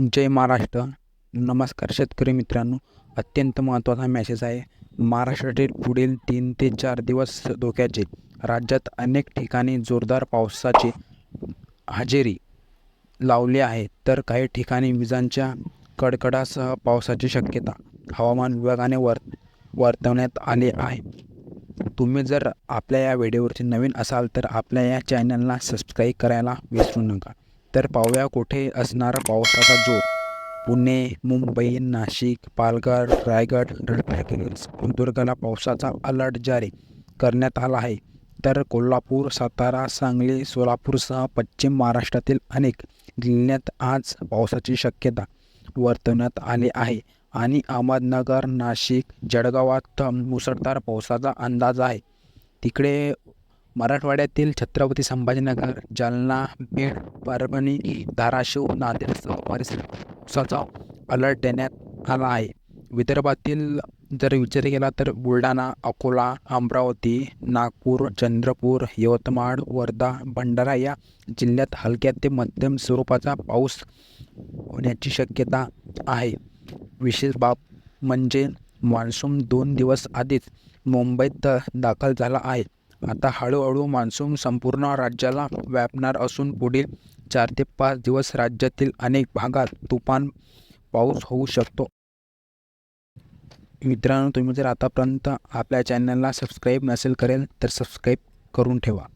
जय महाराष्ट्र. नमस्कार शेतकरी मित्रांनो अत्यंत महत्त्वाचा मॅसेज आहे. महाराष्ट्रातील पुढील तीन ते चार दिवस धोक्याचे राज्यात अनेक ठिकाणी जोरदार पावसाची हजेरी लावली आहे. तर काही ठिकाणी विजांच्या कडकडासह पावसाची शक्यता हवामान विभागाने वर वर्तवण्यात आली आहे. तुम्ही जर आपल्या या व्हिडिओवरती नवीन असाल तर आपल्या या चॅनलला सबस्क्राईब करायला विसरू नका. तर पाहूया कुठे असणारा पावसाचा जोर. पुणे मुंबई नाशिक पालघर रायगड रत्नागिरी सिंधुदुर्गला पावसाचा अलर्ट जारी करण्यात आला आहे. तर कोल्हापूर सातारा सांगली सोलापूरसह पश्चिम महाराष्ट्रातील अनेक जिल्ह्यात आज पावसाची शक्यता वर्तवण्यात आली आहे. आणि अहमदनगर नाशिक जळगावात मुसळधार पावसाचा अंदाज आहे. तिकडे मराठवाड्यातील छत्रपती संभाजीनगर जालना बीड परभणी धाराशिव नांदेडसह परिसर उसाचा अलर्ट देण्यात आला आहे. विदर्भातील जर विचार केला तर बुलढाणा अकोला अमरावती नागपूर चंद्रपूर यवतमाळ वर्धा भंडारा या जिल्ह्यात हलक्या ते मध्यम स्वरूपाचा पाऊस होण्याची शक्यता आहे. विशेष बाब म्हणजे मान्सून दोन दिवस आधीच मुंबईत दाखल झाला आहे. आता हळूहळू मान्सून संपूर्ण राज्याला व्यापणार असून पुढील चार ते पाच दिवस राज्यातील अनेक भागात तुफान पाऊस होऊ शकतो. मित्रांनो तुम्ही जर आतापर्यंत आपल्या चॅनलला सबस्क्राईब नसेल करेल तर सबस्क्राईब करून ठेवा.